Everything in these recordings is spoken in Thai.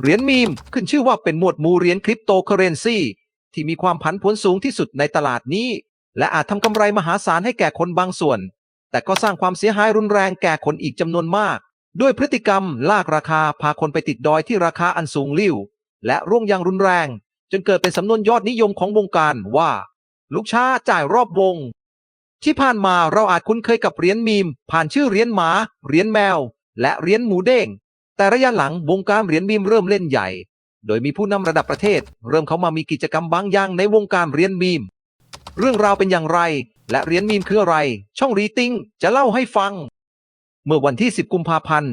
เหรียญมีมขึ้นชื่อว่าเป็นหมวดหมู่เหรียญคริปโตเคอเรนซีที่มีความผันผวนสูงที่สุดในตลาดนี้ และอาจทำกำไรมหาศาลให้แก่คนบางส่วน แต่ก็สร้างความเสียหายรุนแรงแก่คนอีกจำนวนมาก ด้วยพฤติกรรมลากราคาพาคนไปติดดอยที่ราคาอันสูงลิ่ว และร่วงอย่างรุนแรง จนเกิดเป็นสำนวนยอดนิยมของวงการว่า ลูกช้าจ่ายรอบวง ที่ผ่านมาเราอาจคุ้นเคยกับเหรียญมีม ผ่านชื่อเหรียญหมาเหรียญแมว และเหรียญหมูเด้ง แต่ระยะหลังวงการเหรียญมีมเริ่มเล่นใหญ่ โดยมีผู้นำระดับประเทศ เริ่มเข้ามามีกิจกรรมบางอย่างในวงการเหรียญมีม เรื่องราวเป็นอย่างไร และเหรียญมีมคืออะไร ช่องรีติงจะเล่าให้ฟัง เมื่อวันที่ 10 กุมภาพันธ์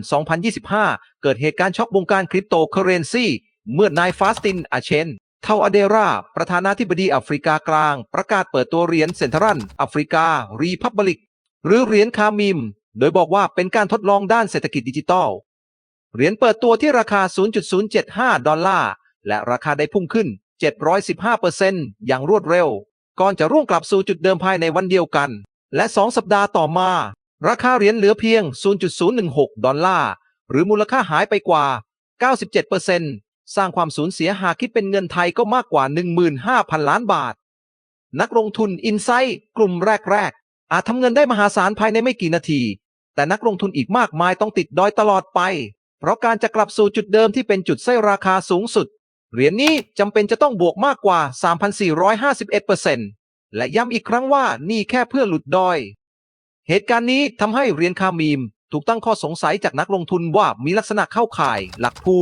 2025 เกิดเหตุการณ์ช็อกวงการคริปโตเคเรนซีเมื่อนายฟาสตินอาเชนเทาอเดรา ประธานาธิบดีแอฟริกากลาง ประกาศเปิดตัวเหรียญเซนทรัลแอฟริการีพับลิก หรือเหรียญคามิม โดยบอกว่าเป็นการทดลองด้านเศรษฐกิจดิจิทัล เหรียญเปิดตัวที่ราคา 0.075 ดอลลาร์ และราคาได้พุ่งขึ้น 715%อย่างรวดเร็ว ก่อนจะร่วงกลับสู่จุดเดิมภายในวันเดียวกัน และ 2 สัปดาห์ต่อมา ราคาเหรียญเหลือเพียง 0.016 ดอลลาร์ หรือมูลค่าหายไปกว่า 97%สร้างความสูญเสียหากคิดเป็นเงินไทยก็มากกว่า 15,000 ล้านบาท นักลงทุนอินไซต์กลุ่มแรก ๆ อาจทำเงินได้มหาศาลภายในไม่กี่นาที แต่นักลงทุนอีกมากมายต้องติดดอยตลอดไป เพราะการจะกลับสู่จุดเดิมที่เป็นจุดไส้ราคาสูงสุด เหรียญนี้จำเป็นจะต้องบวกมากกว่า 3,451%และย้ำอีกครั้งว่านี่แค่เพื่อหลุดดอย เหตุการณ์นี้ทำให้เหรียญคามีม ถูกตั้งข้อสงสัยจากนักลงทุนว่ามีลักษณะเข้าข่าย หลักภู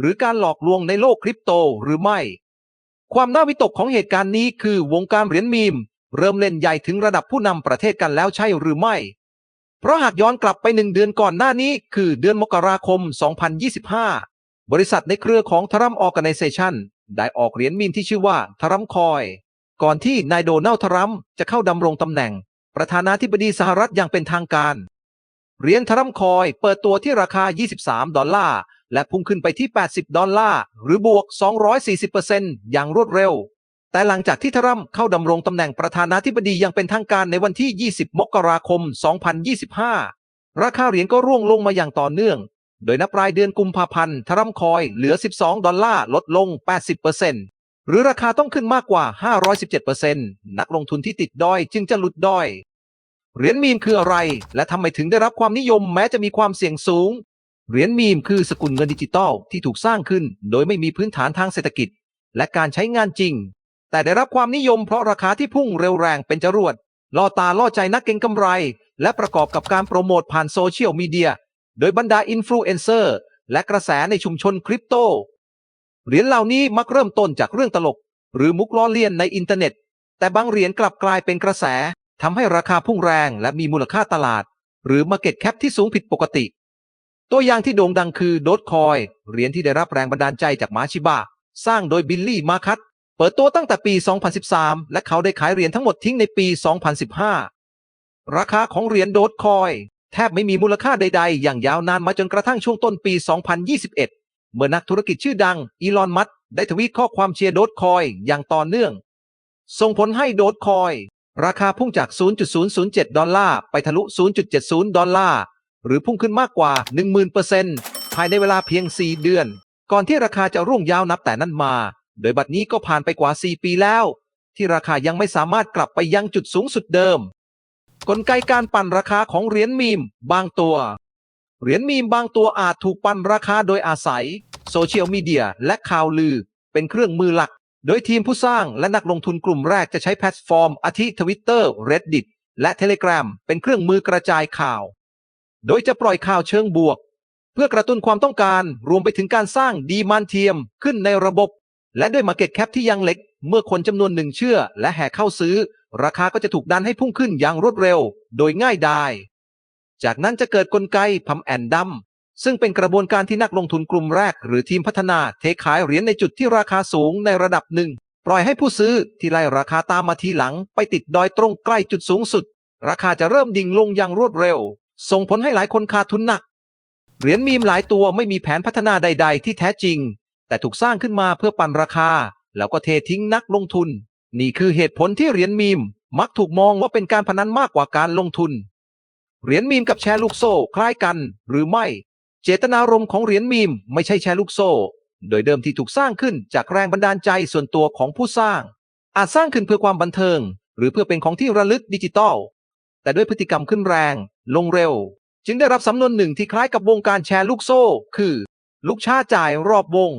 หรือการหลอกลวงในโลกคริปโตหรือไม่ ความน่าวิตกของเหตุการณ์นี้คือวงการเหรียญมีม เริ่มเล่นใหญ่ถึงระดับผู้นำประเทศกันแล้วใช่หรือไม่ เพราะหากย้อนกลับไปหนึ่งเดือนก่อนหน้านี้ คือเดือนมกราคม 2025 บริษัทในเครือของทรัมออ g a แก z a t i o n ได้ออกเหรียญมีมที่ชื่อว่าทรัมคอย ก่อนที่นายโดนัลด์ทรัมป์จะเข้าดำรงตำแหน่ง ประธานาธิบดีสหรัฐอย่างเป็นทางการเหรียญทรัมคอยเปิดตัวที่ราคา 23 ดอลลาร์ และพุ่งขึ้นไปที่ 80 ดอลลาร์ หรือบวก 240%อย่างรวดเร็ว แต่หลังจากที่ทรัมป์เข้าดำรงตำแหน่งประธานาธิบดีอย่างเป็นทางการในวันที่ 20 มกราคม 2025 ราคาเหรียญก็ร่วงลงมาอย่างต่อเนื่อง โดยนับปลายเดือนกุมภาพันธ์ทรัมป์คอยเหลือ 12 ดอลลาร์ลดลง 80%หรือราคาต้องขึ้นมากกว่า 517%นักลงทุนที่ติดด้อยจึงจะหลุดด้อยเหรียญมีมคืออะไร และทำไมถึงได้รับความนิยมแม้จะมีความเสี่ยงสูง เหรียญมีมคือสกุลเงินดิจิตอลที่ถูกสร้างขึ้น โดยไม่มีพื้นฐานทางเศรษฐกิจ และการใช้งานจริง แต่ได้รับความนิยมเพราะราคาที่พุ่งเร็วแรงเป็นจรวดล่อตาล่อใจนักเก็งกำไร และประกอบกับการโปรโมทผ่านโซเชียลมีเดีย โดยบรรดาอินฟลูเอนเซอร์และกระแสในชุมชนคริปโต เหรียญเหล่านี้มักเริ่มต้นจากเรื่องตลก หรือมุกล้อเลียนในอินเทอร์เน็ต แต่บางเหรียญกลับกลายเป็นกระแสทำให้ราคาพุ่งแรงและมีมูลค่าตลาด หรือ Market Cap ที่สูงผิดปกติ ตัวอย่างที่โด่งดังคือโด g คอยเหรียญที่ได้รับแรงบันดาลใจจากมาชิบะสร้างโดยบิลลี่มาคัต ปิดตัวตั้งแต่ปี 2013 และเขาได้ขายเหรียญทั้งหมดทิ้งในปี 2015 ราคาของเหรียญโด g คอย แทบไม่มีมูลค่าใดๆ อย่างยาวนานมาจนกระทั่งช่วงต้นปี 2021 เมื่อนักธุรกิจชื่อดัง อีลอน มัสก์ได้ทวีตข้อความเชียร์โด g คอยอย่างต่อเนื่อง ส่งผลให้โด g คอย ราคาพุ่งจาก 0.007 ดอลลาร์ ไปทะลุ 0.70 ดอลลาร์ หรือพุ่งขึ้นมากกว่า 10,000%ภายในเวลาเพียง 4 เดือน ก่อนที่ราคาจะร่วงยาวนับแต่นั้นมา โดยบัดนี้ก็ผ่านไปกว่า 4 ปีแล้ว ที่ราคายังไม่สามารถกลับไปยังจุดสูงสุดเดิม กลไกการปั่นราคาของเหรียญมีมบางตัว เหรียญมีมบางตัวอาจถูกปั่นราคาโดยอาศัย โซเชียลมีเดียและข่าวลือ เป็นเครื่องมือหลัก โดยทีมผู้สร้างและนักลงทุนกลุ่มแรกจะใช้แพลตฟอร์มอาทิ Twitter Reddit และ Telegram เป็นเครื่องมือกระจายข่าว โดยจะปล่อยข่าวเชิงบวก เพื่อกระตุ้นความต้องการรวมไปถึงการสร้างดีมานเทียมขึ้นในระบบ และด้วย Market Cap ที่ยังเล็ก เมื่อคนจำนวนหนึ่งเชื่อ และแห่เข้าซื้อ ราคาก็จะถูกดันให้พุ่งขึ้นอย่างรวดเร็ว โดยง่ายดายจากนั้นจะเกิดกลไกพัมแอนดัมซึ่งเป็นกระบวนการที่นักลงทุนกลุ่มแรก หรือทีมพัฒนาเทขายเหรียญในจุดที่ราคาสูงในระดับหนึ่ง ปล่อยให้ผู้ซื้อที่ไล่ราคาตามมาทีหลัง ไปติดดอยตรงใกล้จุดสูงสุด ราคาจะเริ่มดิ่งลงอย่างรวดเร็ว ส่งผลให้หลายคนขาดทุนหนักเหรียญมีมหลายตัวไม่มีแผนพัฒนาใด ๆ ที่แท้จริง แต่ถูกสร้างขึ้นมาเพื่อปั่นราคา แล้วก็เททิ้งนักลงทุน นี่คือเหตุผลที่เหรียญมีม มักถูกมองว่าเป็นการพนันมากกว่าการลงทุน เหรียญมีมกับแชร์ลูกโซ่คล้ายกันหรือไม่ เจตนารมณ์ของเหรียญมีมไม่ใช่แชร์ลูกโซ่ โดยเดิมที่ถูกสร้างขึ้นจากแรงบันดาลใจส่วนตัวของผู้สร้าง อาจสร้างขึ้นเพื่อความบันเทิง หรือเพื่อเป็นของที่ระลึกดิจิตอลแต่ด้วยพฤติกรรมขึ้นแรง ลงเร็ว จึงได้รับสำนวนหนึ่งที่คล้ายกับวงการแชร์ลูกโซ่ คือ ลูกชาจ่ายรอบวง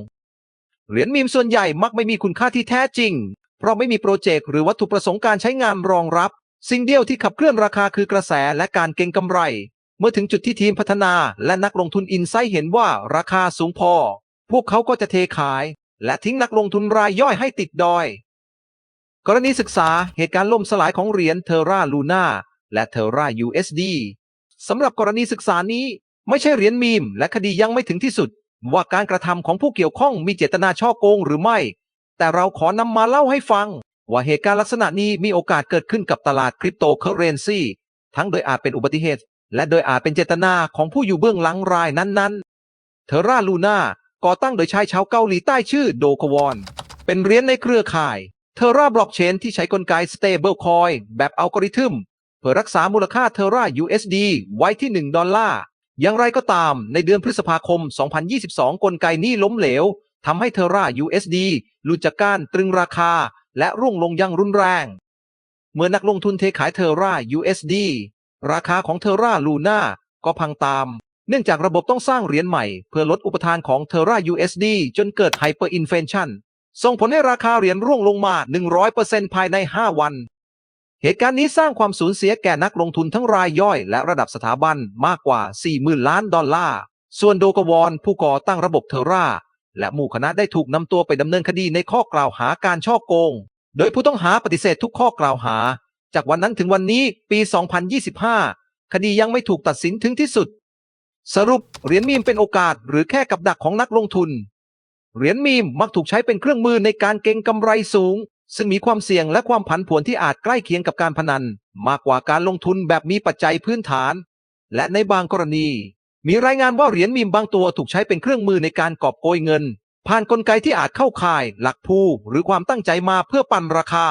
เหรียญมีมส่วนใหญ่มักไม่มีคุณค่าที่แท้จริง เพราะไม่มีโปรเจกต์หรือวัตถุประสงค์การใช้งานรองรับ สิ่งเดียวที่ขับเคลื่อนราคาคือกระแสและการเก็งกำไร เมื่อถึงจุดที่ทีมพัฒนาและนักลงทุนอินไซต์เห็นว่าราคาสูงพอ พวกเขาก็จะเทขาย และทิ้งนักลงทุนรายย่อยให้ติดดอย กรณีศึกษาเหตุการณ์ล่มสลายของเหรียญเทราลูน่าและเทรา USD สำหรับกรณีศึกษานี้ไม่ใช่เหรียญมีมและคดียังไม่ถึงที่สุด ว่าการกระทำของผู้เกี่ยวข้องมีเจตนาช่อโกงหรือไม่ แต่เราขอนำมาเล่าให้ฟัง ว่าเหตุการณ์ลักษณะนี้มีโอกาสเกิดขึ้นกับตลาดคริปโตเคอเรนซีทั้งโดยอาจเป็นอุบัติเหตุ และโดยอาจเป็นเจตนาของผู้อยู่เบื้องหลังรายนั้นๆ เทราลูน่าก่อตั้งโดยชายชาวเกาหลีใต้ชื่อโดควอน เป็นเหรียญในเครือข่ายเทราบล็อกเชนที่ใช้กลไก Stable Coin แบบอัลกอริทึมเพื่อรักษามูลค่าเทรา USD ไว้ที่ 1 ดอลลาร์ อย่างไรก็ตามในเดือนพฤษภาคม 2022 กลไกนี้ล้มเหลวทำให้เทรา USD หลุดจากการตรึงราคา และร่วงลงอยังรุนแรง เมื่อนักลงทุนเทขายเทรา USD ราคาของเทราลูน่าก็พังตาม เนื่องจากระบบต้องสร้างเหรียญใหม่ เพื่อลดอุปทานของเทรา USD จนเกิดไฮเปอร์อินเฟชันส่งผลให้ราคาเหรียญร่วงลงมา 100%ภายใน 5 วัน เหตุการณ์นี้สร้างความสูญเสียแก่นักลงทุนทั้งรายย่อยและระดับสถาบันมากกว่า 40,000 ล้านดอลลาร์ ส่วนโดกวอนผู้ก่อตั้งระบบเทราและหมู่คณะได้ถูกนำตัวไปดำเนินคดีในข้อกล่าวหาการช่อโกง โดยผู้ต้องหาปฏิเสธทุกข้อกล่าวหา จากวันนั้นถึงวันนี้ปี 2025 คดียังไม่ถูกตัดสินถึงที่สุด สรุปเหรียญมีมเป็นโอกาสหรือแค่กับดักของนักลงทุน เหรียญมีมมักถูกใช้เป็นเครื่องมือในการเก็งกำไรสูง ซึ่งมีความเสี่ยงและความผันผวนที่อาจใกล้เคียงกับการพนัน มากกว่าการลงทุนแบบมีปัจจัยพื้นฐาน และในบางกรณี มีรายงานว่าเหรียญมีมบางตัวถูกใช้เป็นเครื่องมือในการกอบโกยเงิน ผ่านนกลไกที่อาจเข้าข่าย หลักภูหรือความตั้งใจมาเพื่อปั่นราคา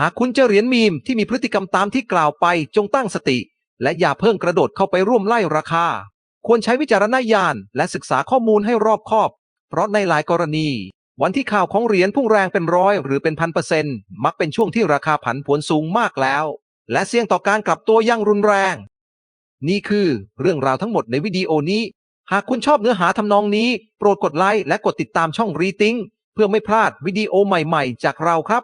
หากคุณเจอเหรียญมีมที่มีพฤติกรรมตามที่กล่าวไปจงตั้งสติ และอย่าเพิ่งกระโดดเข้าไปร่วมไล่ราคา ควรใช้วิจารณญาณและศึกษาข้อมูลให้รอบคอบ เพราะในหลายกรณี วันที่ข่าวของเหรียญพุ่งแรงเป็นร้อยหรือเป็นพันเปอร์เซ็นต์มักเป็นช่วงที่ราคาผันผวนสูงมากแล้ว และเสี่ยงต่อการกลับตัวอยังรุนแรง นี่คือเรื่องราวทั้งหมดในวิดีโอนี้ หากคุณชอบเนื้อหาทำนองนี้ โปรดกดไลค์และกดติดตามช่องรีทิงเพื่อไม่พลาดวิดีโอใหม่ๆ จากเราครับ